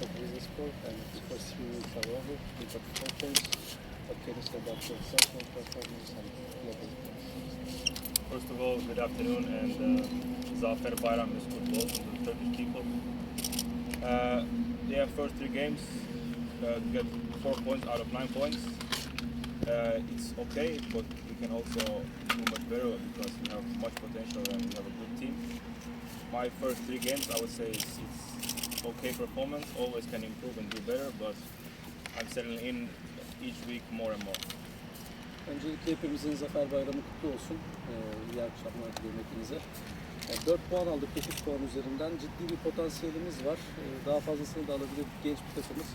of and about your performance and First of all, good afternoon and uh, Zafer Bayram is football to the Turkish people. Uh, yeah, first three games, uh, get four points out of nine points. Uh, it's okay, but we can also do much better because we have much potential and we have a good team. My first three games, I would say it's, it's okay performance. Always can improve and do better, but I'm settling in each week more and more. Öncelikle hepimizin Zafer Bayramı kutlu olsun. Ee, iyi akşamlar diliyorum hepinize. Yani 4 puan aldık 9 puan üzerinden. Ciddi bir potansiyelimiz var. Ee, daha fazlasını da alabilir genç bir takımız.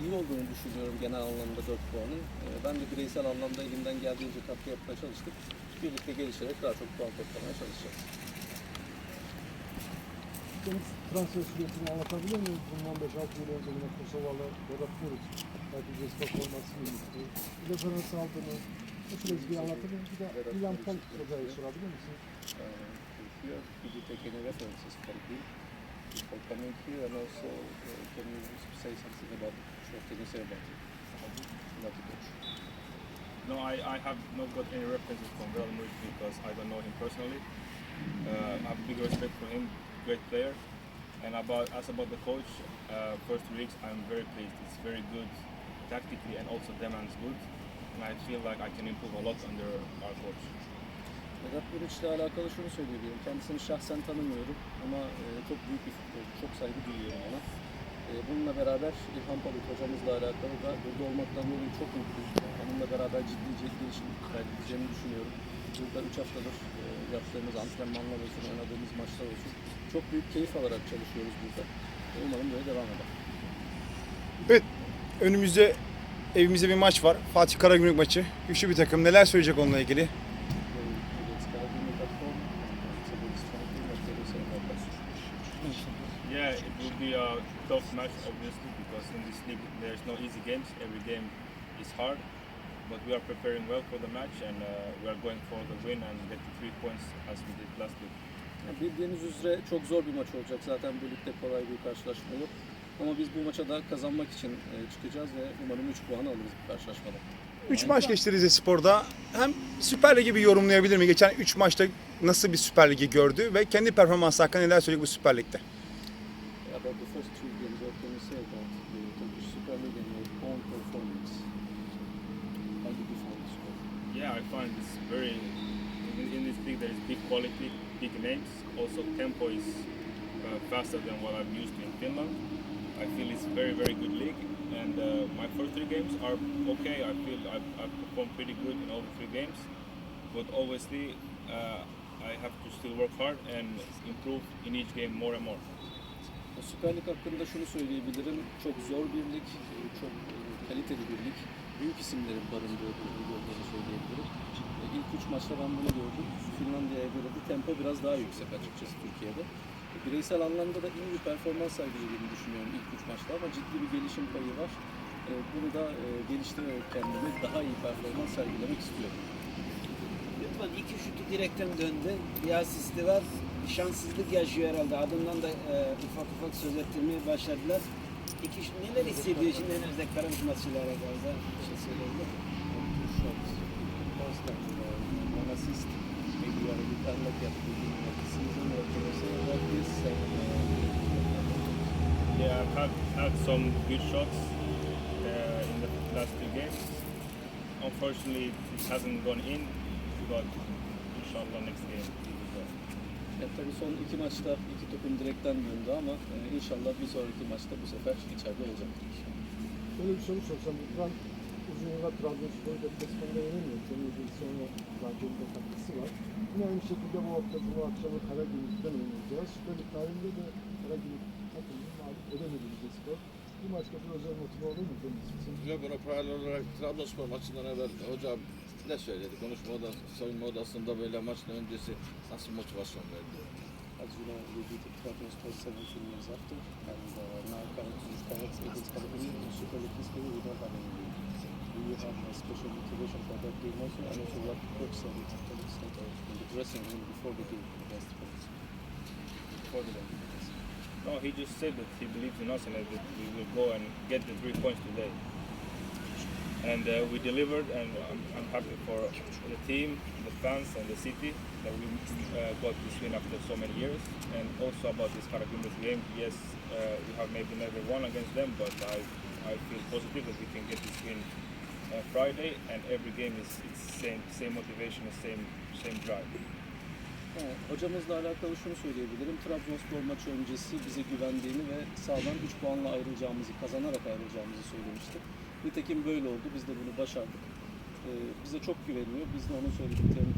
İyi olduğunu düşünüyorum genel anlamda 4 puanın. Ee, ben de bireysel anlamda elimden geldiğince katkı yapmaya çalıştık. Birlikte gelişerek daha çok puan toplamaya çalışacağız. Deniz transfer sürecini anlatabilir miyiz? Bundan 5-6 yıl önce yine Kosovalı Vedat Muriç Herkes formasını gitti. Bir de Fener aldığını bu süreci bir anlatır mısın? Bir de William Polit hocayı sorabilir misin? Uh, here, did you take any references from him before coming here? And also, uh, can you say something about what can you say about him? Not the coach. No, I, I have not got any references from Real Madrid because I don't know him personally. Uh, I have big respect for him, great player. And about as about the coach, uh, first weeks I'm very pleased. It's very good tactically and also demands good. And I feel like I can improve a lot under our coach. Vedat Muriç'le alakalı şunu söyleyebilirim. Kendisini şahsen tanımıyorum ama e, çok büyük bir futbolcu. Çok saygı duyuyorum ona. E, bununla beraber İlhan Palut hocamızla alakalı da burada olmaktan dolayı çok mutluyum. Onunla beraber ciddi ciddi gelişim kaydedeceğimi düşünüyorum. Burada 3 haftadır e, yaptığımız antrenmanlar olsun, oynadığımız maçlar olsun. Çok büyük keyif alarak çalışıyoruz burada. Umarım böyle devam eder. Evet, önümüzde evimizde bir maç var. Fatih Karagümrük maçı. Güçlü bir takım. Neler söyleyecek onunla ilgili? Yeah, it will be a tough match obviously because in this league there's no easy games. Every game is hard. But we are preparing well for the match and uh, we are going for the win and get the three points as we did last week. Bildiğiniz üzere çok zor bir maç olacak. Zaten bu ligde kolay bir karşılaşma yok. Ama biz bu maça da kazanmak için e, çıkacağız ve umarım 3 puan alırız bu karşılaşmada. 3 maç geçti Rize Spor'da. Hem Süper Lig'i bir yorumlayabilir mi? Geçen 3 maçta nasıl bir Süper Lig'i gördü ve kendi performansı hakkında neler söyleyecek bu Süper Lig'de? About the first two games, what can you say about the Turkish Super League and your own performance? How did you find the score? Yeah, I find this very in, in this league there is big quality, big names. Also tempo is uh, faster than what I'm used to in Finland. I feel it's very very good league, and uh, my first three games are okay. I feel I've, I've performed pretty good in all the three games, but obviously uh, I have to still work hard and improve in each game more and more. Süper Lig hakkında şunu söyleyebilirim. Çok zor bir lig, çok kaliteli bir lig. Büyük isimlerin barındığı bir lig olduğunu söyleyebilirim. Maçta ben bunu gördüm. Finlandiya'ya göre de tempo biraz daha yüksek açıkçası Türkiye'de. Bireysel anlamda da iyi bir performans sergilediğini düşünüyorum ilk üç maçta ama ciddi bir gelişim payı var. E, Bunu da e, geliştirerek kendimi daha iyi performans sergilemek istiyorum. Lütfen iki şutu direkten döndü. Bir asisti var. Şanssızlık yaşıyor herhalde. Adından da e, ufak ufak söz ettirmeye başladılar. İki şut neler hissediyor şimdi önümüzde Karabük maçıyla alakalı da bir şey söyleyebilir miyim? Yeah, I've had, had some good shots uh, in the last two games. Unfortunately, it hasn't gone in, but inshallah next game. Ya tabii son iki maçta iki topun direkten döndü ama e, inşallah bir sonraki maçta bu sefer içeride olacaktır. Böyle bir soru sorsam. İkram uzun yıllar Trabzonspor deplasmanında yenemiyor. Senin sonra Trabzon'da katkısı var. Yine aynı şekilde bu hafta Cuma akşamı Karagümrük'ten oynayacağız. Süper Lig tarihinde de Karagümrük takımını mağlup edemedi Rize Spor. Bu maçta bir özel motive olur mu Deniz için? Ve buna paralel olarak Trabzonspor maçından evvel hocam ne söyledi? Konuşma odası, soyunma odasında böyle maçın öncesi nasıl motivasyon verdi? As you know, we beat Trabzonspor 17 years after and uh, now currently starts against Karagümrük in Super League history you have a special motivation for that game also? And also what the coach said after the start of in the dressing room before the game Karagümrük? For the game. No, he just said that he believes in us and that we will go and get the three points today. And uh, we delivered, and I'm, I'm happy for the team, the fans, and the city that we uh, got this win after so many years. And also about this Karagümrük game, yes, uh, we have maybe never won against them, but I, I feel positive that we can get this win uh, Friday, and every game is it's same same motivation, same same drive. Ha, Hocamızla alakalı şunu söyleyebilirim. Trabzonspor maçı öncesi bize güvendiğini ve sahadan 3 puanla ayrılacağımızı, kazanarak ayrılacağımızı söylemişti. Nitekim böyle oldu. Biz de bunu başardık. Ee, bize çok güveniyor. Biz de onun söylediklerini